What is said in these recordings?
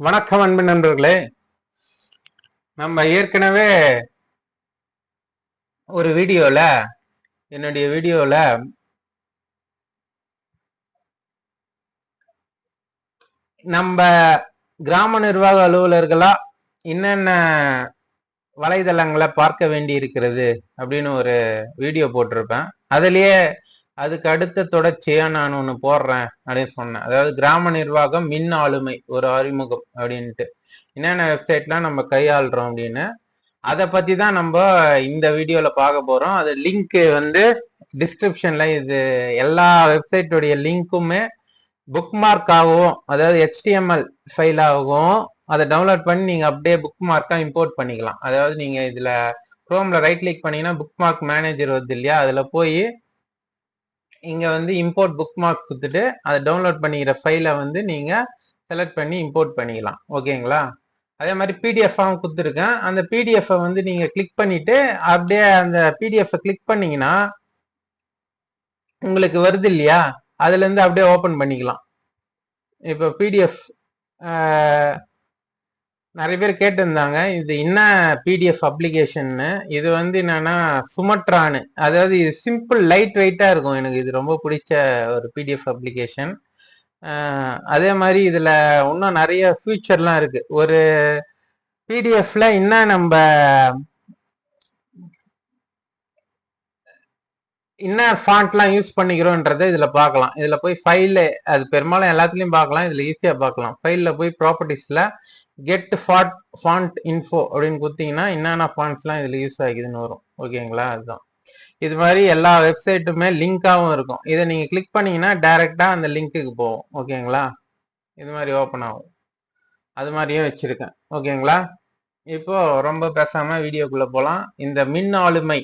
வணக்கம் அன்பு நண்பர்களே. நம்ம ஏற்கனவே ஒரு வீடியோவில் என்னுடைய வீடியோவில் நம்ம கிராம நிர்வாக அலுவலர்களா என்னென்ன வலைதளங்களை பார்க்க வேண்டி இருக்கிறது அப்படின்னு ஒரு வீடியோ போட்டிருப்பேன். அதுலயே அதுக்கு அடுத்த தொடர்ச்சியா நான் ஒன்று போடுறேன் அப்படின்னு சொன்னேன். அதாவது கிராம நிர்வாகம் மின் ஆளுமை ஒரு அறிமுகம் அப்படின்ட்டு. என்னென்ன வெப்சைட்லாம் நம்ம கையாளுறோம் அப்படின்னு அதை பத்தி தான் நம்ம இந்த வீடியோல பார்க்க போறோம். அது லிங்க் வந்து டிஸ்கிரிப்ஷன்ல இது எல்லா வெப்சைட்டுடைய லிங்க்குமே புக் மார்க் அதாவது ஹெச்டிஎம்எல் ஃபைல் ஆகும் அதை டவுன்லோட் பண்ணி நீங்க அப்படியே புக் மார்க்கா இம்போர்ட் பண்ணிக்கலாம். அதாவது நீங்க இதுல குரோம்ல ரைட் கிளிக் பண்ணீங்கன்னா புக் மார்க் மேனேஜர் வருது இல்லையா? அதுல போய் இங்க வந்து இம்போர்ட் புக் மார்க் கொடுத்துட்டு அதை டவுன்லோட் பண்ணிக்கிற ஃபைலை வந்து நீங்க செலக்ட் பண்ணி இம்போர்ட் பண்ணிக்கலாம். ஓகேங்களா அதே மாதிரி பிடிஎஃபாகவும் கொடுத்துருக்கேன். அந்த பிடிஎஃப்பை வந்து நீங்க கிளிக் பண்ணிட்டு அப்படியே அந்த பிடிஎஃப்பை கிளிக் பண்ணீங்கன்னா உங்களுக்கு வருது இல்லையா? அதுலேருந்து அப்படியே ஓப்பன் பண்ணிக்கலாம். இப்போ பிடிஎஃப் நிறைய பேர் கேட்டிருந்தாங்க இது என்ன பிடிஎஃப் அப்ளிகேஷன்னு இது வந்து என்னன்னா சுமட்ரானு அதாவது இது சிம்பிள் லைட் வெயிட்டா இருக்கும் எனக்கு. இது ரொம்ப பிடிச்ச ஒரு பிடிஎஃப் அப்ளிகேஷன் அதே மாதிரி இதுல இன்னும் நிறைய ஃபியூச்சர்லாம் இருக்கு. ஒரு பிடிஎஃப்ல என்ன நம்ம என்ன ஃபாண்ட்லாம் யூஸ் பண்ணிக்கிறோன்றதை இதில் பார்க்கலாம். இதில் போய் ஃபைலு அது பெரும்பாலும் எல்லாத்துலேயும் பார்க்கலாம். இதில் ஈஸியாக பார்க்கலாம். ஃபைலில் போய் ப்ராப்பர்ட்டிஸில் கெட் ஃபாட் ஃபாண்ட் இன்ஃபோ அப்படின்னு கொடுத்தீங்கன்னா என்னென்ன ஃபாண்ட்ஸ்லாம் இதில் யூஸ் ஆகிக்குதுன்னு வரும். ஓகேங்களா அதுதான். இது மாதிரி எல்லா வெப்சைட்டுமே லிங்காகவும் இருக்கும். இதை நீங்கள் கிளிக் பண்ணீங்கன்னா டேரெக்டாக அந்த லிங்க்குக்கு போகும். ஓகேங்களா இது மாதிரி ஓப்பன் ஆகும். அது மாதிரியும் வச்சுருக்கேன். ஓகேங்களா இப்போ ரொம்ப பேசாமல் வீடியோக்குள்ளே போகலாம் இந்த மின் ஆளுமை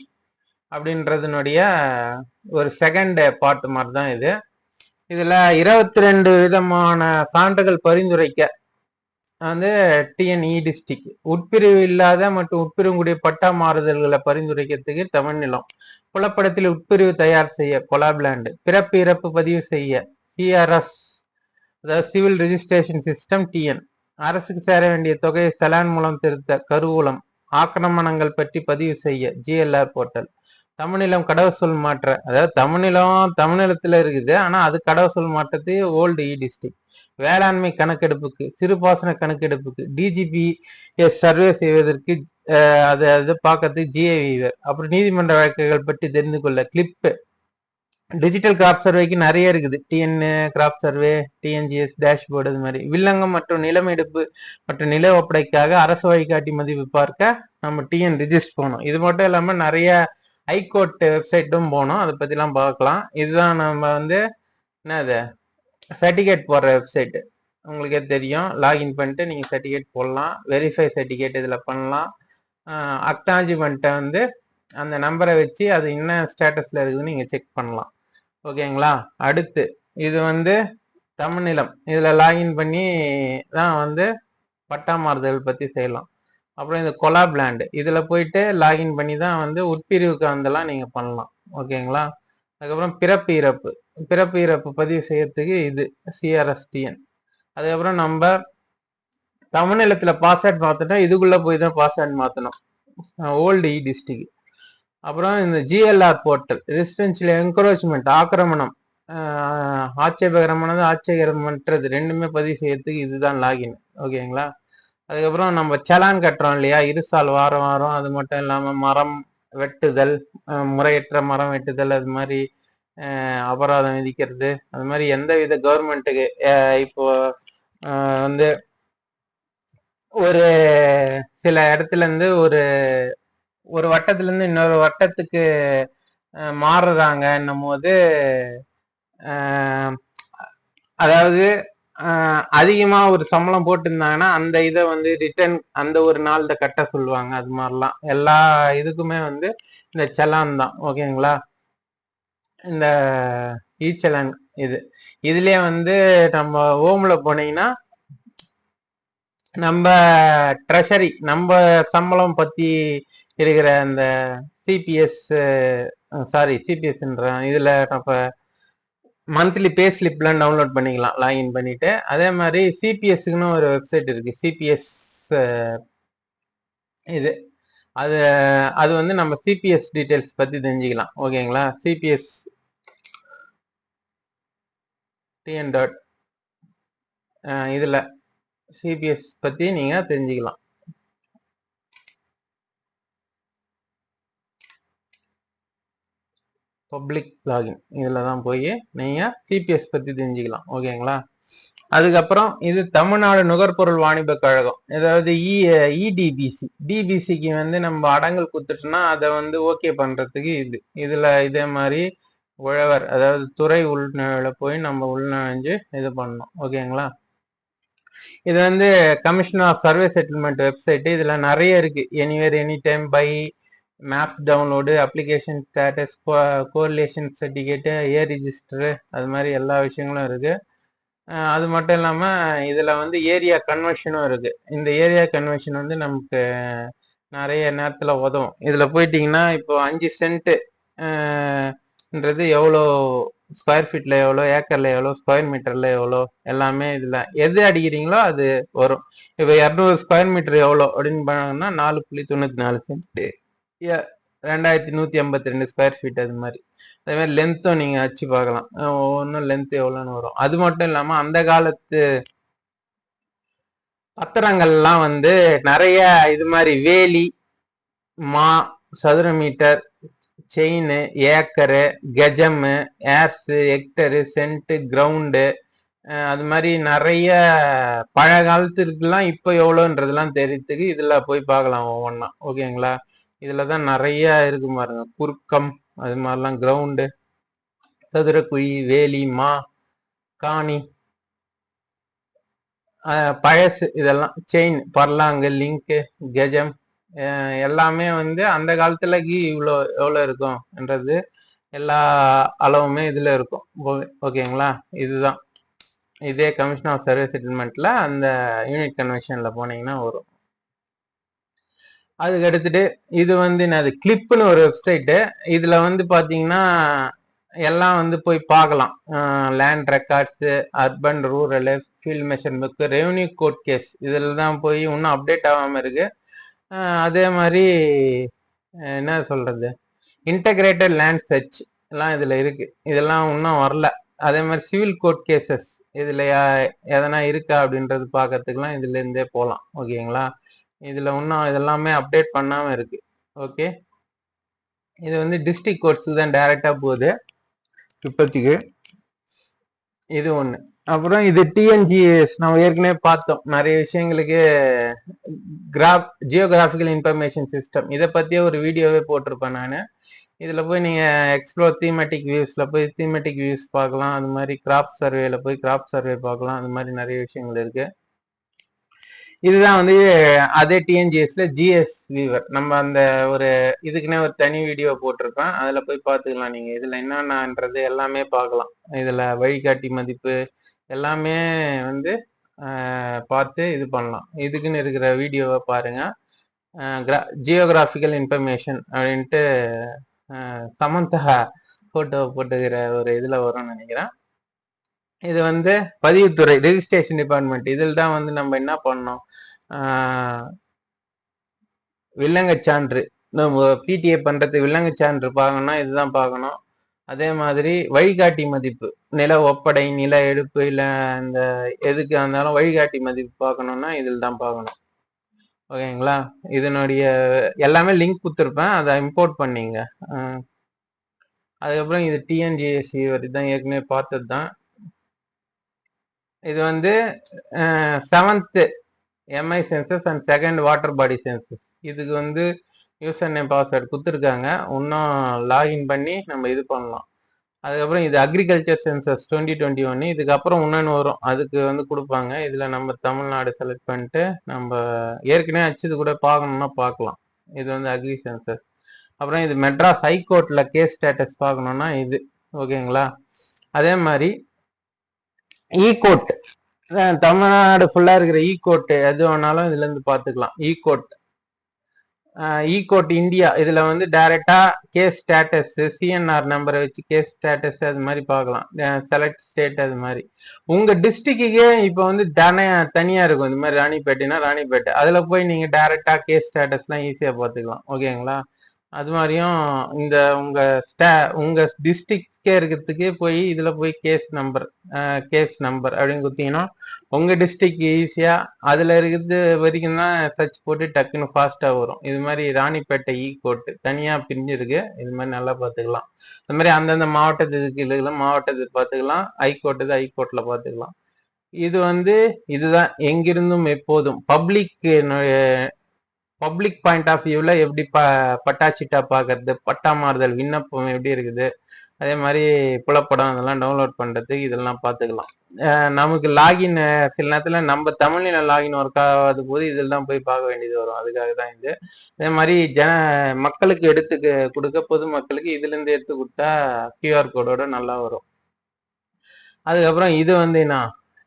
அப்படின்றதுனுடைய ஒரு செகண்ட் பார்ட் மாதிரி தான் இது. இதில் இருபத்தி ரெண்டு விதமான சான்றுகள் பரிந்துரைக்க வந்து டிஎன்இ டிஸ்ட்ரிக்ட் உட்பிரிவு இல்லாத மற்றும் உட்பிரிவுடைய பட்டா மாறுதல்களை பரிந்துரைக்கிறதுக்கு தமிழ்நிலம் புலப்படத்தில் உட்பிரிவு தயார் செய்ய கொலாப்லாண்டு பிறப்பு இறப்பு பதிவு செய்ய சிஆர்எஸ் அதாவது சிவில் ரிஜிஸ்ட்ரேஷன் சிஸ்டம் டிஎன் அரசுக்கு சேர வேண்டிய தொகையை செலான் மூலம் திருத்த கருவூலம். ஆக்கிரமணங்கள் பற்றி பதிவு செய்ய ஜிஎல்ஆர் போர்ட்டல் தமிழ்நிலம் கடவுசொல் மாற்ற அதாவது தமிழ்நிலம் தமிழ்நிலத்துல இருக்குது ஆனா அது கடவுசொல் மாற்றத்தை ஓல்டு இ டிஸ்ட்ரிக்ட் வேளாண்மை கணக்கெடுப்புக்கு சிறுபாசன கணக்கெடுப்புக்கு டிஜிபி சர்வே செய்வதற்கு அதை அது பார்க்கறதுக்கு ஜிஏவிவர் அப்புறம் நீதிமன்ற வழக்குகள் பற்றி தெரிந்து கொள்ள கிளிப்பு டிஜிட்டல் கிராப் சர்வேக்கு நிறைய இருக்குது. TN crop survey TNGS dashboard இது மாதிரி. வில்லங்கம் மற்றும் நிலம் எடுப்பு மற்றும் நில ஒப்படைக்காக அரசு வழிகாட்டி மதிப்பு பார்க்க நம்ம டிஎன் ரிஜிஸ்டர் போகணும். இது மட்டும் இல்லாமல் நிறைய ஹைகோர்ட் வெப்சைட்டும் போனோம். அதை பற்றிலாம் பார்க்கலாம். இதுதான் நம்ம வந்து என்னது? சர்டிஃபிகேட் போடுற வெப்சைட்டு உங்களுக்கே தெரியும். லாகின் பண்ணிட்டு நீங்கள் சர்டிஃபிகேட் போடலாம். வெரிஃபை சர்டிஃபிகேட் இதில் பண்ணலாம். அக்னாலஜிமெண்ட்டை வந்து அந்த நம்பரை வச்சு அது என்ன ஸ்டேட்டஸில் இருக்குதுன்னு நீங்கள் செக் பண்ணலாம். ஓகேங்களா? அடுத்து இது வந்து தமிழ்நிலம் இதில் லாகின் பண்ணி தான் வந்து பட்டா மாறுதல் பற்றி செய்யலாம். அப்புறம் இந்த கொலாப் லேண்ட் இதில் போயிட்டு லாகின் பண்ணி தான் வந்து உட்பிரிவுக்கு வந்தெல்லாம் நீங்கள் பண்ணலாம். ஓகேங்களா? அதுக்கப்புறம் பிறப்பு இறப்பு. பிறப்பு இறப்பு பதிவு செய்யறதுக்கு இது சிஆர்எஸ்டிஎன் அதுக்கப்புறம் நம்ம தமிழ்நிலத்தில் பாஸ்வேர்ட் மாற்றணும் இதுக்குள்ளே போய் தான் பாஸ்வேர்ட் மாற்றணும் ஓல்டு இ டிஸ்ட்ரிக்ட் e அப்புறம் இந்த ஜிஎல்ஆர் போர்ட்டல் ரெசிடென்ஷியல் என்கரேஜ்மெண்ட் ஆக்கிரமணம். ஆட்சேபகரமானது ஆட்சேபகரமற்றது ரெண்டுமே பதிவு செய்யறதுக்கு இதுதான் லாகின் ஓகேங்களா? அதுக்கப்புறம் நம்ம செலான் கட்டுறோம் இல்லையா? இருசால் வாரம் வாரம் அது மட்டும் இல்லாமல் மரம் வெட்டுதல் முறையற்ற மரம் வெட்டுதல் அது மாதிரி அபராதம் விதிக்கிறது அது மாதிரி எந்த வித கவர்மெண்ட்டுக்கு இப்போ வந்து ஒரு சில இடத்துல இருந்து ஒரு ஒரு வட்டத்துல இருந்து இன்னொரு வட்டத்துக்கு மாறுறாங்கன்னும் போது அதாவது அதிகமா ஒரு சம்பளம் போட்டிருந்தாங்கன்னா அந்த இதை வந்து ரிட்டர்ன் அந்த ஒரு நாள் கட்ட சொல்லுவாங்க. அது மாதிரிலாம். எல்லா இதுக்குமே வந்து இந்த செலான் தான். ஓகேங்களா? இந்த ஈச்சலான் இது. இதுலயே வந்து நம்ம ஓம்ல போனீங்கன்னா நம்ம ட்ரெஷரி நம்ம சம்பளம் பத்தி இருக்கிற அந்த சிபிஎஸ் சாரி சிபிஎஸ்ன்ற இதுல நம்ம மந்த்லி பே ஸ்லிப்லாம் டவுன்லோட் பண்ணிக்கலாம் லாகின் பண்ணிட்டு. அதே மாதிரி சிபிஎஸ்க்குன்னு ஒரு வெப்சைட் இருக்கு. சிபிஎஸ் இது. அது அது வந்து நம்ம சிபிஎஸ் டீடைல்ஸ் பத்தி தெரிஞ்சுக்கலாம். ஓகேங்களா சிபிஎஸ் டிஎன் டாட் இதில் சிபிஎஸ் பற்றி நீங்கள் தெரிஞ்சுக்கலாம். பப்ளிக் லாகின் இதில் தான் போய் நீங்கள் சிபிஎஸ் பற்றி தெரிஞ்சுக்கலாம். ஓகேங்களா அதுக்கப்புறம் இது தமிழ்நாடு நுகர்பொருள் வாணிப கழகம். அதாவது இ இடிபிசி டிபிசிக்கு வந்து நம்ம அடங்கல் கொடுத்துட்டோம்னா அதை வந்து ஓகே பண்ணுறதுக்கு இது. இதில் இதே மாதிரி உழவர் அதாவது துறை உள்நுழைவுல போய் நம்ம உள்நுழைஞ்சு இது பண்ணணும். ஓகேங்களா இது வந்து commission of survey settlement website இதில் நிறைய இருக்குது anywhere any time by maps download application status correlation certificate A register அது மாதிரி எல்லா விஷயங்களும் இருக்குது அது மட்டும் இல்லாமல் இதில் வந்து ஏரியா கன்வர்ஷனும் இருக்குது இந்த ஏரியா கன்வர்ஷன் வந்து நமக்கு நிறைய நேரத்தில் உதவும். இதில் போயிட்டிங்கன்னா இப்போ அஞ்சு சென்ட்டுன்றது எவ்வளோ ஸ்கொயர் ஃபீட்டில் எவ்வளோ ஏக்கரில் எவ்வளோ ஸ்கொயர் மீட்டரில் எவ்வளோ எல்லாமே இதில் எது அடிக்கிறீங்களோ அது வரும். இப்போ இரநூறு ஸ்கொயர் மீட்டர் எவ்வளோ அப்படின்னு பண்ணாங்கன்னா நாலு புள்ளி தொண்ணூற்றி நாலு சென்ட்டு ரெண்டாயிரத்தி நூத்தி எண்பத்தி ரெண்டு ஸ்கொயர் ஃபீட் அது மாதிரி. அதே மாதிரி லென்த்தும் நீங்க அச்சு பார்க்கலாம். ஒவ்வொன்றும் லென்த் எவ்வளோன்னு வரும். அது மட்டும் இல்லாம அந்த காலத்து பத்திரங்கள்லாம் வந்து நிறைய இது மாதிரி வேலி மா சதுர மீட்டர் செயின் ஏக்கரு கெஜம்மு ஏர்ஸு ஹெக்டரு சென்ட்டு கிரவுண்டு அது மாதிரி நிறைய பழைய காலத்துக்குலாம் இப்போ எவ்வளோன்றதுலாம் தெரியறதுக்கு இதில் போய் பார்க்கலாம் ஒவ்வொன்றா ஓகேங்களா? இதில் தான் நிறைய இருக்கு பாருங்க. குறுக்கம் அது மாதிரிலாம் கிரவுண்டு சதுரக்குழி வேலி மா காணி பழசு இதெல்லாம் செயின் பர்லாங்கு லிங்க்கு கெஜம் எல்லாமே வந்து அந்த காலத்துல கீ இவ்வளோ எவ்வளோ இருக்கும்ன்றது எல்லா அளவுமே இதுல இருக்கும். ஓகேங்களா? இதுதான். இதே கமிஷன் ஆஃப் சர்வீஸ் செட்டில்மெண்ட்ல அந்த யூனிட் கன்வென்ஷன்ல போனீங்கன்னா வரும். அதுக்கு எடுத்துட்டு இது வந்து என்னது கிளிப்னு ஒரு வெப்சைட்டு இதுல வந்து பாத்தீங்கன்னா எல்லாம் வந்து போய் பார்க்கலாம் land records urban rural field measure book revenue court case இதில் தான் போய் இன்னும் அப்டேட் ஆகாமல் இருக்கு. அதே மாதிரி என்ன சொல்றது இன்டகிரேட்டட் லேண்ட் சர்ச் எல்லாம் இதில் இருக்கு. இதெல்லாம் இன்னும் வரல. அதே மாதிரி சிவில் கோர்ட் கேசஸ் இதில் எதனா இருக்கா அப்படின்றது பார்க்கறதுக்குலாம் இதுலேருந்தே போகலாம். ஓகேங்களா? இதில் இன்னும் இதெல்லாமே அப்டேட் பண்ணாமல் இருக்கு. ஓகே இது வந்து டிஸ்ட்ரிக்ட் கோர்ட்ஸுக்கு தான் டைரெக்டாக போகுது. இப்போதைக்கு. இது ஒன்று அப்புறம் இது டிஎன்ஜிஎஸ் நம்ம ஏற்கனவே பார்த்தோம். நிறைய விஷயங்களுக்கு கிராப் ஜியோகிராஃபிக்கல் இன்ஃபர்மேஷன் சிஸ்டம் இதை பற்றியே ஒரு வீடியோவே போட்டிருப்பேன் நான். இதில் போய் நீங்கள் எக்ஸ்ப்ளோர் தீமெட்டிக் வியூஸில் போய் தீமெட்டிக் வியூஸ் பார்க்கலாம். அது மாதிரி கிராப் சர்வேல போய் கிராப் சர்வே பார்க்கலாம். அது மாதிரி நிறைய விஷயங்கள் இருக்கு. இதுதான் வந்து அதே டிஎன்ஜிஎஸ்ல ஜிஎஸ் வீவர் நம்ம அந்த ஒரு இதுக்குன்னே ஒரு தனி வீடியோ போட்டிருப்பேன் அதுல போய் பார்த்துக்கலாம் நீங்க. இதுல என்னென்னன்றது எல்லாமே பார்க்கலாம். இதுல வழிகாட்டி மதிப்பு எல்லாமே வந்து பார்த்து இது பண்ணலாம். இதுக்குன்னு இருக்கிற வீடியோவை பாருங்க. ஜியோகிராஃபிக்கல் இன்ஃபர்மேஷன் அப்படின்ட்டு ஆஹ், சமந்தா போட்டோ போட்டுக்கிற ஒரு இதுல வரும்னு நினைக்கிறேன். இது வந்து பதிவுத்துறை ரெஜிஸ்ட்ரேஷன் டிபார்ட்மெண்ட் இதில் தான் வந்து நம்ம என்ன பண்ணோம் வில்லங்கச்சான்று. சான்று நம்ம பிடிஏ பண்றது வில்லங்கச்சான்று பார்க்கணும்னா இதுதான் பார்க்கணும் அதே மாதிரி வழிகாட்டி மதிப்பு. நில ஒப்படை நில எடுப்பு இல்லை இந்த எதுக்கு இருந்தாலும் வழிகாட்டி மதிப்பு பார்க்கணும்னா இதில் தான் பார்க்கணும் ஓகேங்களா? இதனுடைய எல்லாமே லிங்க் கொடுத்துருப்பேன். அதை இம்போர்ட் பண்ணிங்க. அதுக்கப்புறம் இது டிஎன்ஜிஎஸ்சி தான் ஏற்கனவே பார்த்தது தான் இது வந்து seventh MI census and second water body census இதுக்கு வந்து யூசர் நேம் பாஸ்வேர்டு கொடுத்துருக்காங்க. இன்னும் லாகின் பண்ணி நம்ம இது பண்ணலாம். அதுக்கப்புறம் இது அக்ரிகல்ச்சர் சென்சஸ் டுவெண்ட்டி டுவெண்ட்டி ஒன்று இதுக்கப்புறம் இன்னொன்று வரும். அதுக்கு வந்து கொடுப்பாங்க. இதில் நம்ம தமிழ்நாடு செலக்ட் பண்ணிட்டு நம்ம ஏற்கனவே வச்சது கூட பார்க்கணும்னா பார்க்கலாம். இது வந்து அக்ரி சென்சஸ் அப்புறம் இது மெட்ராஸ் ஹைகோர்ட்டில் கேஸ் ஸ்டேட்டஸ் பார்க்கணுன்னா இது. ஓகேங்களா அதே மாதிரி e இ கோர்ட் தமிழ்நாடு ஃபுல்லா இருக்கிற e ஈ கோட் எது வேணாலும் இதுல இருந்து பாத்துக்கலாம். E code e code India இதுல வந்து டைரக்டா கேஸ் ஸ்டேட்டஸ் சிஎன்ஆர் நம்பரை வச்சு கேஸ் ஸ்டேட்டஸ் அது மாதிரி பார்க்கலாம் செலக்ட் ஸ்டேட் அது மாதிரி. உங்க டிஸ்ட்ரிக்ட்டுக்கே இப்போ வந்து தனியா தனியா இருக்கும். இந்த மாதிரி ராணிப்பேட்டைனா ராணிப்பேட்டை. அதுல போய் நீங்க டைரக்டா கேஸ் ஸ்டேட்டஸ்லாம் ஈஸியா பார்த்துக்கலாம் ஓகேங்களா அது மாதிரியும் இந்த உங்க ஸ்டே உங்க டிஸ்ட்ரிக்ட்கே இருக்கிறதுக்கே போய் இதுல போய் கேஸ் நம்பர் கேஸ் நம்பர் அப்படின்னு கொடுத்தீங்கன்னா உங்க டிஸ்ட்ரிக் ஈஸியா அதுல இருக்கிறது வரைக்கும் தான் சர்ச் போட்டு டக்குன்னு ஃபாஸ்டா வரும். இது மாதிரி ராணிப்பேட்டை e ஈ கோட்டு தனியா பிரிஞ்சிருக்கு இது மாதிரி நல்லா பார்த்துக்கலாம். இந்த மாதிரி அந்தந்த மாவட்டத்துக்கு இதுல மாவட்டத்துக்கு பார்த்துக்கலாம். ஹைகோர்ட்டு ஹைகோர்ட்ல பார்த்துக்கலாம். இது வந்து இதுதான் எங்கிருந்தும் எப்போதும் பப்ளிக் பப்ளிக் பாயிண்ட் ஆஃப் வியூவில் எப்படி ப பட்டாச்சிட்டா பார்க்கறது பட்டா மாறுதல் விண்ணப்பம் எப்படி இருக்குது அதே மாதிரி புலப்படம் அதெல்லாம் டவுன்லோட் பண்ணுறதுக்கு இதெல்லாம் பார்த்துக்கலாம். நமக்கு லாகின் சில நேரத்தில் நம்ம தமிழில் லாகின் ஒர்க் ஆகாத போது இதில் தான் போய் பார்க்க வேண்டியது வரும். அதுக்காக தான் இது. அதே மாதிரி ஜன மக்களுக்கு எடுத்து கொடுக்க பொதுமக்களுக்கு மக்களுக்கு இதுலேருந்து எடுத்து கொடுத்தா கியூஆர் கோடோட நல்லா வரும். அதுக்கப்புறம் இது வந்து என்ன?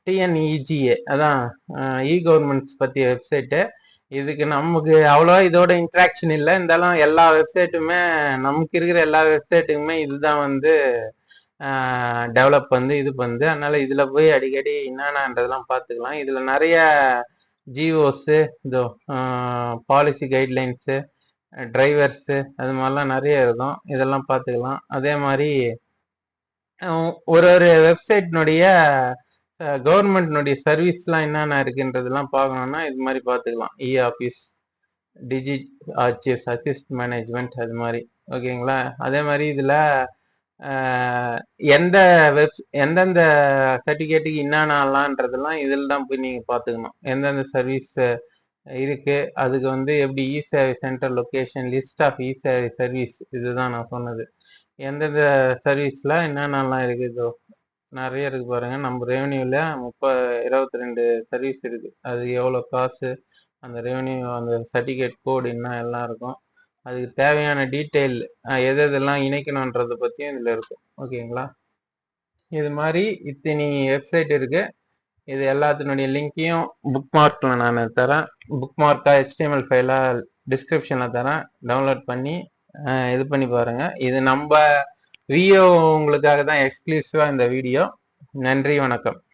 டிஎன்இஜிஏ அதான் இ கவர்மெண்ட்ஸ் பற்றிய வெப்சைட்டு இதுக்கு நமக்கு அவ்வளோ இதோட இன்ட்ராக்ஷன் இல்லை. இருந்தாலும் எல்லா வெப்சைட்டுமே நமக்கு இருக்கிற எல்லா வெப்சைட்டுக்குமே இதுதான் வந்து டெவலப் வந்து இது பண்ணுது அதனால இதில் போய் அடிக்கடி என்னென்னன்றதெல்லாம் பார்த்துக்கலாம். இதில் நிறைய ஜிஓஸு இதோ பாலிசி கைட்லைன்ஸு டிரைவர்ஸு அது மாதிரிலாம் நிறைய இருக்கும். இதெல்லாம் பார்த்துக்கலாம். அதே மாதிரி ஒரு ஒரு வெப்சைட்னுடைய கவர்மெண்ட்னுடைய சர்வீஸ்லாம் என்னென்ன இருக்குன்றதெல்லாம் பார்க்கணும்னா இது மாதிரி பார்த்துக்கலாம். E office digi archives assist management அது மாதிரி. ஓகேங்களா? அதே மாதிரி இதில் எந்த வெப் எந்தெந்த சர்டிஃபிகேட்டுக்கு என்னென்னலான்றதெல்லாம் இதில் தான் போய் நீங்கள் பார்த்துக்கணும். எந்தெந்த சர்வீஸ் இருக்குது அதுக்கு வந்து எப்படி e Sevai centre location list of e Sevai service இதுதான் நான் சொன்னது. எந்தெந்த சர்வீஸில் என்னென்னலாம் இருக்குதோ நிறைய இருக்கு பாருங்க. நம்ம ரெவன்யூல முப்ப இருபத்தி ரெண்டு சர்வீஸ் இருக்கு. அது எவ்வளோ காசு? அந்த ரெவன்யூ அந்த சர்டிஃபிகேட் கோடு என்ன எல்லாம் இருக்கும். அதுக்கு தேவையான டீட்டெயில் எது எதெல்லாம் இணைக்கணுன்றத பற்றியும் இதில் இருக்கும் ஓகேங்களா இது மாதிரி இத்தனி வெப்சைட் இருக்கு. இது எல்லாத்தினுடைய லிங்க்கையும் புக் மார்க்கில் நான் தரேன். புக் மார்க்காக ஹெச்டிஎம்எல் ஃபைலாக டிஸ்கிரிப்ஷனில் தரேன். டவுன்லோட் பண்ணி இது பண்ணி பாருங்கள் இது நம்ம வியோ உங்களுக்காக தான் எக்ஸ்க்ளூசிவாக இந்த வீடியோ நன்றி வணக்கம்.